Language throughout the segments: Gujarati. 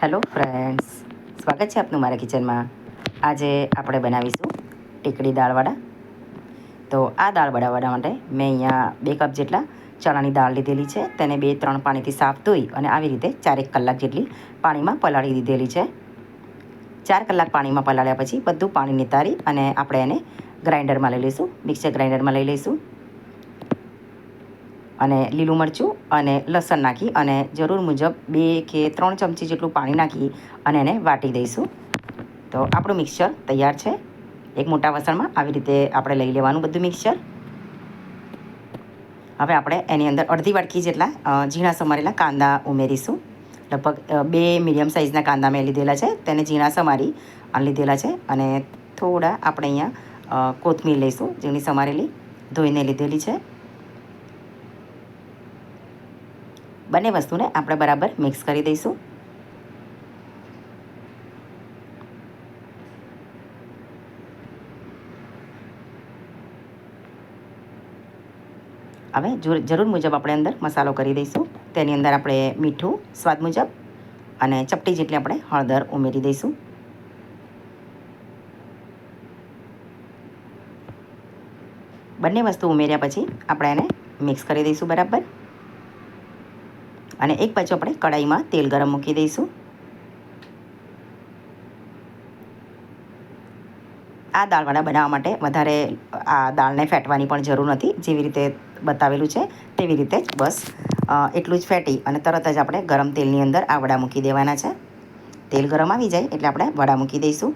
હેલો ફ્રેન્ડ્સ સ્વાગત છે આપનું મારા કિચનમાં. આજે આપણે બનાવીશું ટીકડી દાળવડા તો આ દાળ બનાવવા માટે મેં અહીંયા બે કપ જેટલા ચણાની દાળ લીધેલી છે. તેને બે ત્રણ પાણીથી સાફ ધોઈ અને આવી રીતે ચારેક કલાક જેટલી પાણીમાં પલાળી દીધેલી છે. ચાર કલાક પાણીમાં પલાળ્યા પછી બધું પાણી નિતારી અને આપણે એને ગ્રાઇન્ડરમાં લઈ લઈશું. મિક્સર ગ્રાઇન્ડરમાં લઈ લઈશું. અને લીલું મરચું અને લસણ નાખી અને જરૂર મુજબ બે કે ત્રણ ચમચી જેટલું પાણી નાખી અને એને વાટી દઈશું. તો આપણું મિક્સર તૈયાર છે. એક મોટા વાસણમાં આવી રીતે આપણે લઈ લેવાનું બધું મિક્સર. હવે આપણે એની અંદર અડધી વાટકી જેટલા ઝીણા સમારેલા કાંદા ઉમેરીશું. લગભગ બે મીડિયમ સાઇઝના કાંદા મેં લીધેલા છે. તેને ઝીણા સમારી લીધેલા છે અને થોડા આપણે અહીંયા કોથમીર લઈશું ઝીણી સમારેલી ધોઈને લીધેલી છે. બંને વસ્તુને આપણે બરાબર મિક્સ કરી દઈશું. હવે જરૂર મુજબ આપણે અંદર મસાલો કરી દઈશું. તેની અંદર આપણે મીઠું, સ્વાદ મુજબ અને ચપટી જેટલી આપણે હળદર ઉમેરી દઈશું. બંને વસ્તુ ઉમેર્યા પછી આપણે એને મિક્સ કરી દઈશું બરાબર. અને એક બાજુ આપણે કડાઈમાં તેલ ગરમ મૂકી દઈશું. આ દાળવડા બનાવવા માટે વધારે આ દાળને ફેટવાની પણ જરૂર નથી. જેવી રીતે બતાવેલું છે, તેવી રીતે જ બસ એટલું જ ફેટી અને તરત જ આપણે ગરમ તેલની અંદર આ વડા મૂકી દેવાના છે. તેલ ગરમ આવી જાય એટલે આપણે વડા મૂકી દઈશું.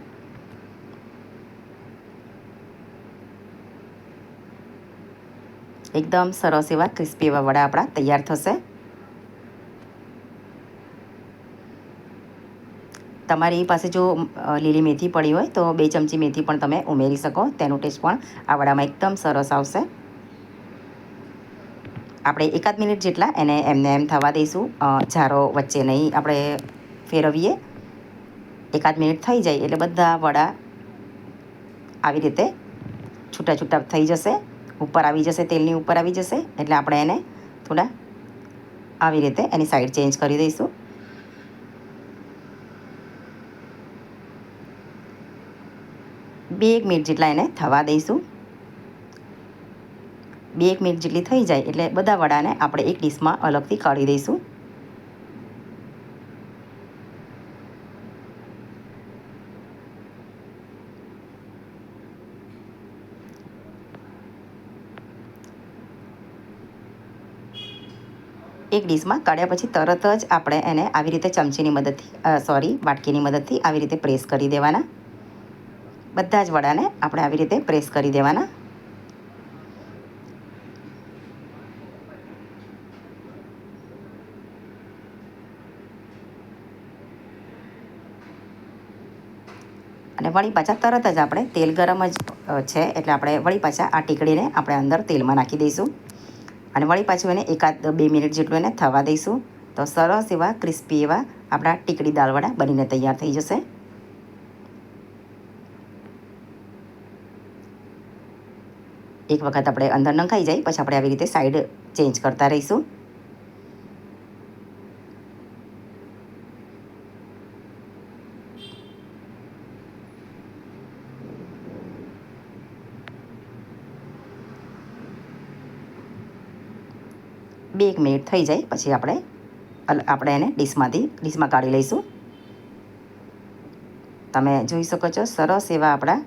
એકદમ સરસ એવા ક્રિસ્પી એવા વડા આપણા તૈયાર થશે. તમારી પાસે જો લીલી મેથી પડી હોય તો બે ચમચી મેથી પણ તમે ઉમેરી શકો. તેનો ટેસ્ટ પણ આ વડામાં એકદમ સરસ આવશે. આપણે એકાદ મિનિટ જેટલા એને એમને એમ થવા દઈશું. જારો વચ્ચે નહીં આપણે ફેરવીએ. એકાદ મિનિટ થઈ જાય એટલે બધા વડા આવી રીતે છૂટા છૂટા થઈ જશે. ઉપર આવી જશે, તેલની ઉપર આવી જશે. એટલે આપણે એને થોડા આવી રીતે એની સાઈડ ચેન્જ કરી દઈશું. બે એક મિનિટ જેટલા એને થવા દઈશું. બે એક મિનિટ જેટલી થઈ જાય એટલે બધા વડાને આપણે એક ડીશમાં અલગથી કાઢી દઈશું. એક ડીશમાં કાઢ્યા પછી તરત જ આપણે એને આવી રીતે ચમચીની મદદથી સોરી વાટકીની મદદથી આવી રીતે પ્રેસ કરી દેવાના. બધા જ વડાને આપણે આવી રીતે પ્રેસ કરી દેવાના. અને વળી પાછા તરત જ આપણે તેલ ગરમ જ છે એટલે આપણે વળી પાછા આ ટીકડીને આપણે અંદર તેલમાં નાખી દઈશું. અને વળી પાછું એને એકાદ બે મિનિટ જેટલું એને થવા દઈશું. તો સરસ એવા ક્રિસ્પી એવા આપણા ટીકડી દાળવડા બનીને તૈયાર થઈ જશે. એક વખત આપણે અંદર નંખાઈ જાય, પછી આપણે આવી રીતે સાઈડ ચેન્જ કરતા રહીશું. બે એક મિનિટ થઈ જાય, પછી આપણે આપણે એને ડીશમાંથી, ડીશમાં કાઢી લઈશું. તમે જોઈ શકો છો, સરસ એવા આપણા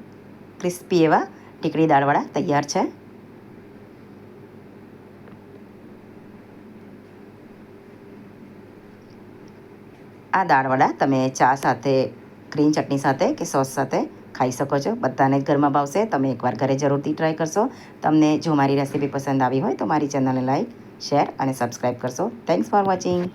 ક્રિસ્પી એવા ટીકડી દાળવડા તૈયાર છે. આ દાળવડા તમે ચા સાથે, ગ્રીન ચટણી સાથે કે સોસ સાથે ખાઈ શકો છો. બધાને ઘરમાં ભાવશે. તમે એકવાર ઘરે જરૂરથી ટ્રાય કરશો. તમને જો મારી રેસીપી પસંદ આવી હોય તો મારી ચેનલને લાઈક શેર અને સબસ્ક્રાઈબ કરશો. Thanks for watching